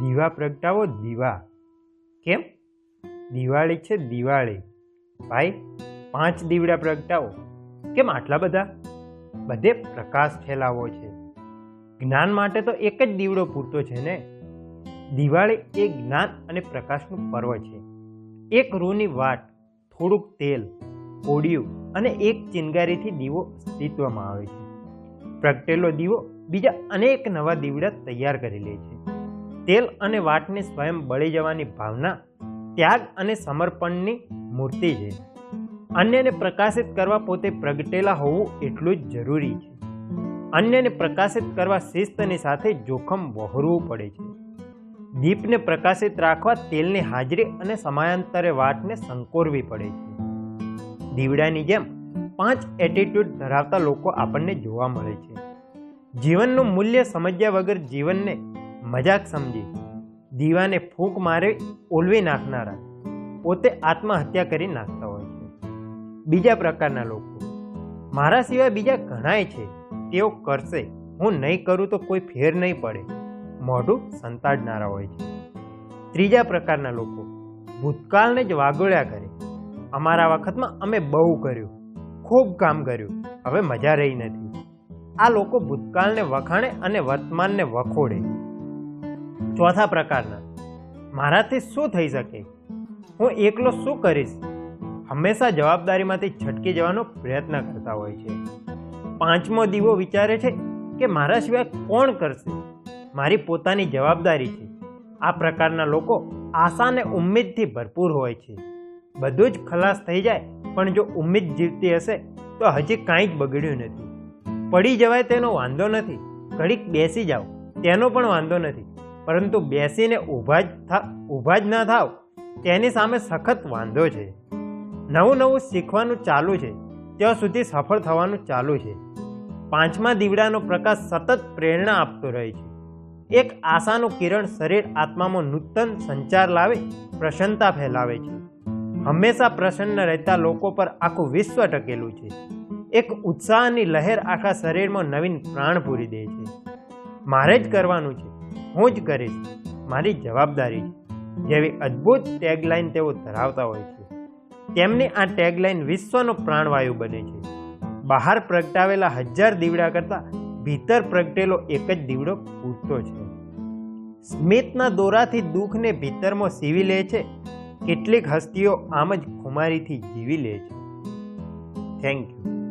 દીવા પ્રગટાવો, દીવા. કેમ? દિવાળી છે દિવાળી. ભાઈ, પાંચ દીવડા પ્રગટાવો. કેમ આટલા બધા? બધે પ્રકાશ ફેલાવો છે. જ્ઞાન માટે તો એક જ દીવડો પૂરતો છે ને? દિવાળી એ જ્ઞાન અને પ્રકાશનું પર્વ છે. એક રૂની વાટ, થોડુંક તેલ કોડિયું અને એક ચિનગારીથી દીવો અસ્તિત્વમાં આવે છે. પ્રગટેલો દીવો બીજા અનેક નવા દીવડા તૈયાર કરી લે છે. તેલ અને વાટને સ્વયં બળી જવાની ભાવના, ત્યાગ અને સમર્પણની મૂર્તિ છે. અન્યને પ્રકાશિત કરવા પોતે પ્રગટેલા હોવું એટલું જ જરૂરી છે. અન્યને પ્રકાશિત કરવા શિસ્તની સાથે જોખમ વહોરવું પડે છે. દીપને પ્રકાશિત રાખવા તેલની હાજરી અને સમયાંતરે વાટને સંકોરવી પડે છે. દીવડાની જેમ પાંચ એટીટ્યૂડ ધરાવતા લોકો આપણને જોવા મળે છે. જીવનનું મૂલ્ય સમજ્યા વગર જીવનને મજાક સમજી. દીવાને ફૂંક મારે ઓલવી નાખનારા. પોતે આત્મહત્યા કરી નાખતા હોય છે. બીજા પ્રકારના લોકો. મારા સિવાય બીજા ઘણાય છે. તેઓ કરશે. હું નહીં કરું તો કોઈ ફેર નહીં પડે. મોઢું સંતાડનારા હોય છે. ત્રીજા પ્રકારના લોકો. ભૂતકાળને જ વાગોળ્યા કરે. અમારા વખતમાં અમે બહુ કર્યું. ખૂબ કામ કર્યું. હવે મજા રહી નથી. આ લોકો ભૂતકાળને વખાણે અને વર્તમાનને વખોડે. ચોથા પ્રકારના. મારાથી શું થઈ શકે? હું એકલો શું કરીશ? હંમેશા જવાબદારીમાંથી છટકી જવાનો પ્રયત્ન કરતા હોય છે. પાંચમો દીવો વિચારે છે કે મારા સિવાય કોણ કરશે? મારી પોતાની જવાબદારી છે. આ પ્રકારના લોકો આશા અને ઉમ્મીદથી ભરપૂર હોય છે. બધું જ ખલાસ થઈ જાય, પણ જો ઉમ્મીદ જીવતી હશે, તો હજી કાંઈ જ બગડ્યું નથી. પડી જવાય તેનો વાંધો નથી. ઘડીક બેસી જાઓ. તેનો પણ વાંધો નથી. પરંતુ બેસીને ઊભા જ ઊભા જ ન થાવ, તેની સામે સખત વાંધો છે. નવું નવું શીખવાનું ચાલુ છે. ત્યાં સુધી સફળ થવાનું ચાલુ છે. પાંચમા દીવડાનો પ્રકાશ સતત પ્રેરણા આપતો રહે છે. એક આશાનું કિરણ શરીર આત્મામાં નૂતન સંચાર લાવે પ્રસન્નતા ફેલાવે છે. હંમેશા પ્રસન્ન રહેતા લોકો પર આખું વિશ્વ ટકેલું છે. એક ઉત્સાહની લહેર આખા શરીરમાં નવીન પ્રાણ પૂરી દે છે. મારે જ કરવાનું છે. હું જ કરીશ. મારી જવાબદારી છે. જેવી અદ્ભુત ટેગલાઇન તેઓ ધરાવતા હોય છે. તેમની આ ટેગલાઇન વિશ્વનો પ્રાણવાયુ બને છે. બહાર પ્રગટાવેલા હજાર દીવડા કરતાં ભીતર પ્રગટેલો એક જ દીવડો પૂરતો છે. સ્મિતના દોરાથી દુઃખને ભીતરમાં સીવી લે છે. કેટલીક હસ્તીઓ આમ જ ખુમારીથી જીવી લે છે. Thank you